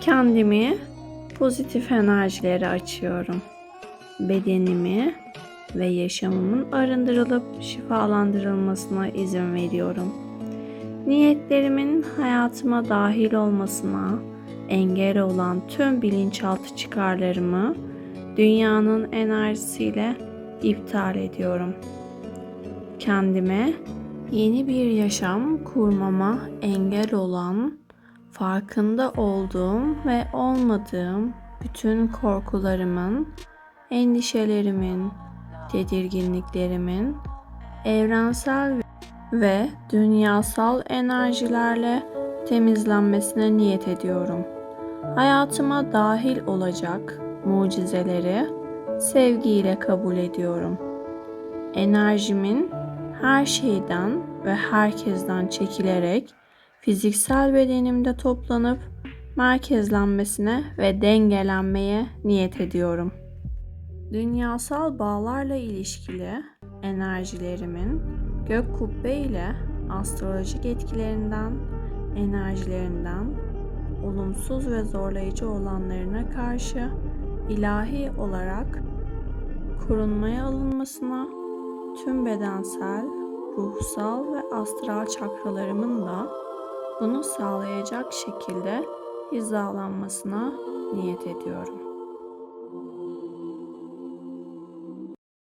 Kendimi pozitif enerjilere açıyorum. Bedenimi ve yaşamımın arındırılıp şifalandırılmasına izin veriyorum. Niyetlerimin hayatıma dahil olmasına engel olan tüm bilinçaltı çıkarlarımı dünyanın enerjisiyle iptal ediyorum. Kendime yeni bir yaşam kurmama engel olan farkında olduğum ve olmadığım bütün korkularımın, endişelerimin, tedirginliklerimin evrensel ve dünyasal enerjilerle temizlenmesine niyet ediyorum. Hayatıma dahil olacak mucizeleri sevgiyle kabul ediyorum. Enerjimin her şeyden ve herkesten çekilerek fiziksel bedenimde toplanıp merkezlenmesine ve dengelenmeye niyet ediyorum. Dünyasal bağlarla ilişkili enerjilerimin gök kubbe ile astrolojik etkilerinden, enerjilerinden, olumsuz ve zorlayıcı olanlarına karşı ilahi olarak korunmaya alınmasına tüm bedensel, ruhsal ve astral çakralarımın da bunu sağlayacak şekilde hizalanmasına niyet ediyorum.